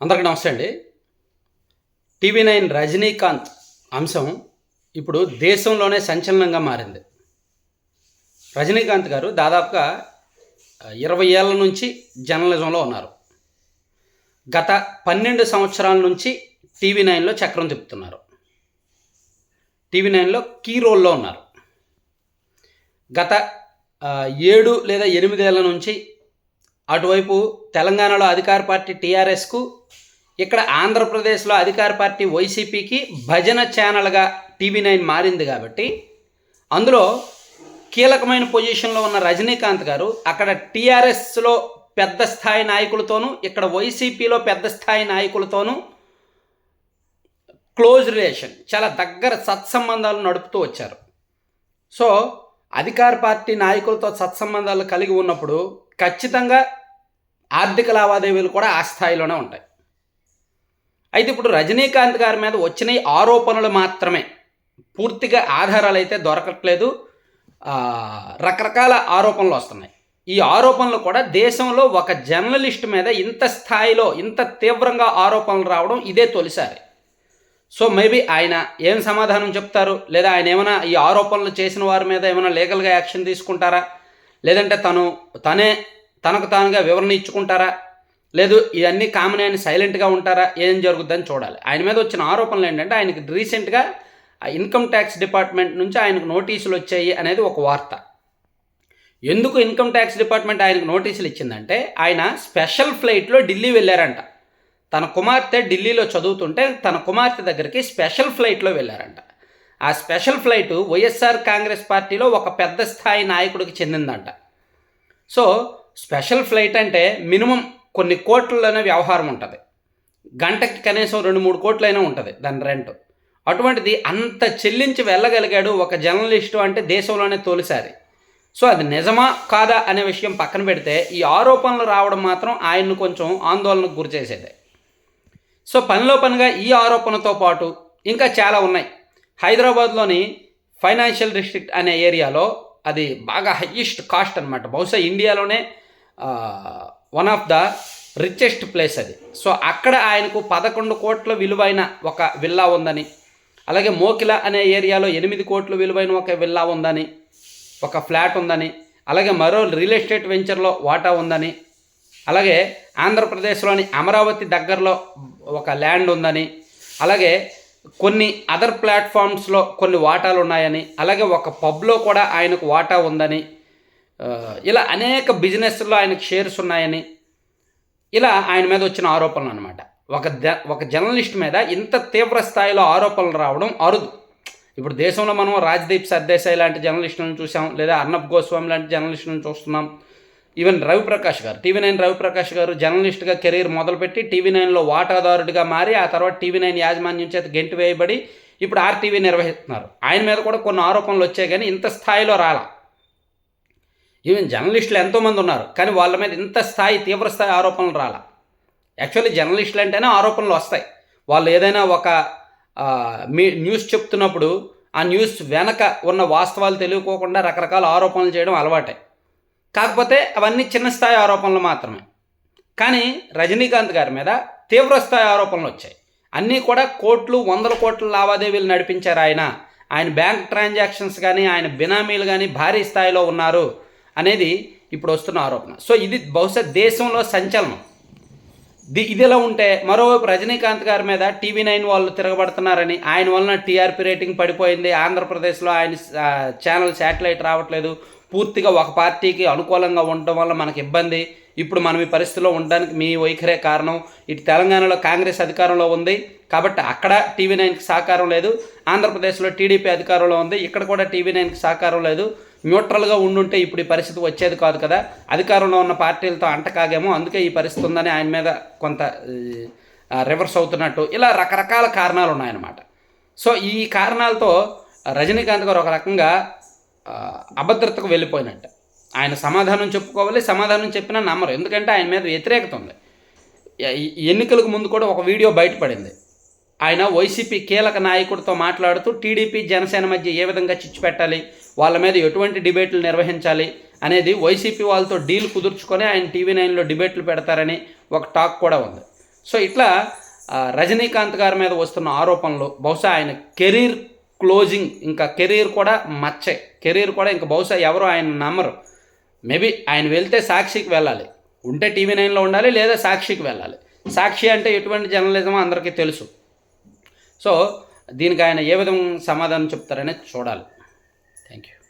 అందరికీ నమస్తే అండి. టీవీ నైన్ రజనీకాంత్ అంశం ఇప్పుడు దేశంలోనే సంచలనంగా మారింది. రజనీకాంత్ గారు దాదాపుగా ఇరవై ఏళ్ళ నుంచి జర్నలిజంలో ఉన్నారు. గత పన్నెండు సంవత్సరాల నుంచి టీవీ నైన్లో చక్రం తిప్పుతున్నారు. టీవీ నైన్లో కీ రోల్లో ఉన్నారు. గత ఏడు లేదా ఎనిమిదేళ్ళ నుంచి అటువైపు తెలంగాణలో అధికార పార్టీ టీఆర్ఎస్కు ఇక్కడ ఆంధ్రప్రదేశ్లో అధికార పార్టీ వైసీపీకి భజన ఛానల్గా టీవీ నైన్ మారింది కాబట్టి అందులో కీలకమైన పొజిషన్లో ఉన్న రజనీకాంత్ గారు అక్కడ టీఆర్ఎస్లో పెద్ద స్థాయి నాయకులతోనూ ఇక్కడ వైసీపీలో పెద్ద స్థాయి నాయకులతోనూ క్లోజ్ రిలేషన్ చాలా దగ్గర సత్సంబంధాలు నడుపుతూ వచ్చారు. సో అధికార పార్టీ నాయకులతో సత్సంబంధాలు కలిగి ఉన్నప్పుడు ఖచ్చితంగా ఆర్థిక లావాదేవీలు కూడా ఆ స్థాయిలోనే ఉంటాయి. అయితే ఇప్పుడు రజనీకాంత్ గారి మీద వచ్చిన ఈ ఆరోపణలు మాత్రమే పూర్తిగా ఆధారాలు అయితే దొరకట్లేదు. రకరకాల ఆరోపణలు వస్తున్నాయి. ఈ ఆరోపణలు కూడా దేశంలో ఒక జర్నలిస్ట్ మీద ఇంత స్థాయిలో ఇంత తీవ్రంగా ఆరోపణలు రావడం ఇదే తొలిసారి. సో మేబీ ఆయన ఏం సమాధానం చెప్తారు? లేదా ఆయన ఏమైనా ఈ ఆరోపణలు చేసిన వారి మీద ఏమైనా లీగల్గా యాక్షన్ తీసుకుంటారా? లేదంటే తను తనే తనకు తానుగా వివరణ ఇచ్చుకుంటారా? లేదు ఇవన్నీ కామన్ అని సైలెంట్గా ఉంటారా? ఏం జరుగుద్దని చూడాలి. ఆయన మీద వచ్చిన ఆరోపణలు ఏంటంటే ఆయనకి రీసెంట్గా ఇన్కమ్ ట్యాక్స్ డిపార్ట్మెంట్ నుంచి ఆయనకు నోటీసులు వచ్చాయి అనేది ఒక వార్త. ఎందుకు ఇన్కమ్ ట్యాక్స్ డిపార్ట్మెంట్ ఆయనకు నోటీసులు ఇచ్చిందంటే ఆయన స్పెషల్ ఫ్లైట్లో ఢిల్లీ వెళ్ళారంట. తన కుమార్తె ఢిల్లీలో చదువుతుంటే తన కుమార్తె దగ్గరికి స్పెషల్ ఫ్లైట్లో వెళ్ళారంట. ఆ స్పెషల్ ఫ్లైట్ వైఎస్ఆర్ కాంగ్రెస్ పార్టీలో ఒక పెద్ద స్థాయి నాయకుడికి చెందిందంట. సో స్పెషల్ ఫ్లైట్ అంటే మినిమం కొన్ని కోట్లలోనే వ్యవహారం ఉంటుంది. గంటకి కనీసం రెండు మూడు కోట్లైనా ఉంటుంది దాని రెంట్. అటువంటిది అంత చెల్లించి వెళ్ళగలిగాడు ఒక జర్నలిస్టు అంటే దేశంలోనే తొలిసారి. సో అది నిజమా కాదా అనే విషయం పక్కన పెడితే ఈ ఆరోపణలు రావడం మాత్రం ఆయన్ను కొంచెం ఆందోళనకు గురి చేసేది. సో పనిలో పనిగా ఈ ఆరోపణతో పాటు ఇంకా చాలా ఉన్నాయి. హైదరాబాద్లోని ఫైనాన్షియల్ డిస్ట్రిక్ట్ అనే ఏరియాలో అది బాగా హయ్యెస్ట్ కాస్ట్ అనమాట బహుశా ఇండియాలోనే one of the richest place అది. సో అక్కడ ఆయనకు పదకొండు కోట్ల విలువైన ఒక విల్లా ఉందని అలాగే మోకిల అనే ఏరియాలో ఎనిమిది కోట్ల విలువైన ఒక విల్లా ఉందని ఒక ఫ్లాట్ ఉందని అలాగే మరో రియల్ ఎస్టేట్ వెంచర్లో వాటా ఉందని అలాగే ఆంధ్రప్రదేశ్లోని అమరావతి దగ్గరలో ఒక ల్యాండ్ ఉందని అలాగే కొన్ని అదర్ ప్లాట్ఫామ్స్లో కొన్ని వాటాలు ఉన్నాయని అలాగే ఒక పబ్లో కూడా ఆయనకు వాటా ఉందని ఇలా అనేక బిజినెస్లో ఆయనకు షేర్స్ ఉన్నాయని ఇలా ఆయన మీద వచ్చిన ఆరోపణలు అనమాట ఒక ద- ఒక జర్నలిస్ట్ మీద ఇంత తీవ్ర స్థాయిలో ఆరోపణలు రావడం అరుదు. ఇప్పుడు దేశంలో మనం రాజ్దీప్ సర్దేశాయ్ లాంటి జర్నలిస్టులను చూసాం లేదా అర్ణబ్ గోస్వామి లాంటి జర్నలిస్టులను చూస్తున్నాం. ఈవెన్ రవిప్రకాష్ గారు టీవీ నైన్ రవిప్రకాష్ గారు జర్నలిస్ట్గా కెరీర్ మొదలుపెట్టి టీవీ నైన్లో వాటాదారుడిగా మారి ఆ తర్వాత టీవీ నైన్ యాజమాన్యం చేత గెంటి వేయబడి ఇప్పుడు ఆర్టీవీ నిర్వహిస్తున్నారు. ఆయన మీద కూడా కొన్ని ఆరోపణలు వచ్చాయి కానీ ఇంత స్థాయిలో రాలా. ఈవెన్ జర్నలిస్టులు ఎంతోమంది ఉన్నారు. కానీ వాళ్ళ మీద ఇంత స్థాయి తీవ్ర స్థాయి ఆరోపణలు రాలా. యాక్చువల్లీ జర్నలిస్టులు అంటేనే ఆరోపణలు వస్తాయి. వాళ్ళు ఏదైనా ఒక మీ న్యూస్ చెప్తున్నప్పుడు ఆ న్యూస్ వెనక ఉన్న వాస్తవాలు తెలియకోకుండా రకరకాల ఆరోపణలు చేయడం అలవాటే. కాకపోతే అవన్నీ చిన్న స్థాయి ఆరోపణలు మాత్రమే. కానీ రజనీకాంత్ గారి మీద తీవ్ర స్థాయి ఆరోపణలు వచ్చాయి. అన్నీ కూడా కోట్లు వందల కోట్ల లావాదేవీలు నడిపించారు ఆయన. ఆయన బ్యాంక్ ట్రాన్సాక్షన్స్ కానీ ఆయన బినామీలు కానీ భారీ స్థాయిలో ఉన్నారు. అనేది ఇప్పుడు వస్తున్న ఆరోపణ. సో ఇది బహుశా దేశంలో సంచలనం. ది ఇదిలా ఉంటే మరోవైపు రజనీకాంత్ గారి మీద టీవీ నైన్ వాళ్ళు తిరగబడుతున్నారని ఆయన వలన టీఆర్పీ రేటింగ్ పడిపోయింది ఆంధ్రప్రదేశ్లో ఆయన ఛానల్ శాటిలైట్ రావట్లేదు పూర్తిగా ఒక పార్టీకి అనుకూలంగా ఉండడం వల్ల మనకి ఇబ్బంది. ఇప్పుడు మనం ఈ పరిస్థితిలో ఉండడానికి మీ వైఖరే కారణం. ఇటు తెలంగాణలో కాంగ్రెస్ అధికారంలో ఉంది కాబట్టి అక్కడ టీవీ నైన్కి సహకారం లేదు. ఆంధ్రప్రదేశ్లో టీడీపీ అధికారంలో ఉంది ఇక్కడ కూడా టీవీ నైన్కి సహకారం లేదు. న్యూట్రల్గా ఉండుంటే ఇప్పుడు ఈ పరిస్థితి వచ్చేది కాదు కదా. అధికారంలో ఉన్న పార్టీలతో అంటకాగేమో అందుకే ఈ పరిస్థితి ఉందని ఆయన మీద కొంత రివర్స్ అవుతున్నట్టు ఇలా రకరకాల కారణాలు ఉన్నాయన్నమాట. సో ఈ కారణాలతో రజనీకాంత్ గారు ఒక రకంగా అభద్రతకు వెళ్ళిపోయినట్టు. ఆయన సమాధానం చెప్పుకోవాలి సమాధానం చెప్పినా నమ్మరు. ఎందుకంటే ఆయన మీద వ్యతిరేకత ఉంది. ఎన్నికలకు ముందు కూడా ఒక వీడియో బయటపడింది. ఆయన వైసీపీ కీలక నాయకుడితో మాట్లాడుతూ టీడీపీ జనసేన మధ్య ఏ విధంగా చిచ్చు పెట్టాలి వాళ్ళ మీద ఎటువంటి డిబేట్లు నిర్వహించాలి అనేది వైసీపీ వాళ్ళతో డీల్ కుదుర్చుకొని ఆయన టీవీ నైన్లో డిబేట్లు పెడతారని ఒక టాక్ కూడా ఉంది. సో ఇట్లా రజనీకాంత్ గారి మీద వస్తున్న ఆరోపణలు బహుశా ఆయన కెరీర్ క్లోజింగ్ ఇంకా కెరీర్ కూడా మచ్చే. కెరీర్ కూడా ఇంకా బహుశా ఎవరు ఆయన నమ్మరు. మేబీ ఆయన వెళ్తే సాక్షికి వెళ్ళాలి. ఉంటే టీవీ నైన్లో ఉండాలి లేదా సాక్షికి వెళ్ళాలి. సాక్షి అంటే ఎటువంటి జర్నలిజమో అందరికీ తెలుసు. సో దీనికి ఆయన ఏ విధంగా సమాధానం చెప్తారనేది చూడాలి. Thank you.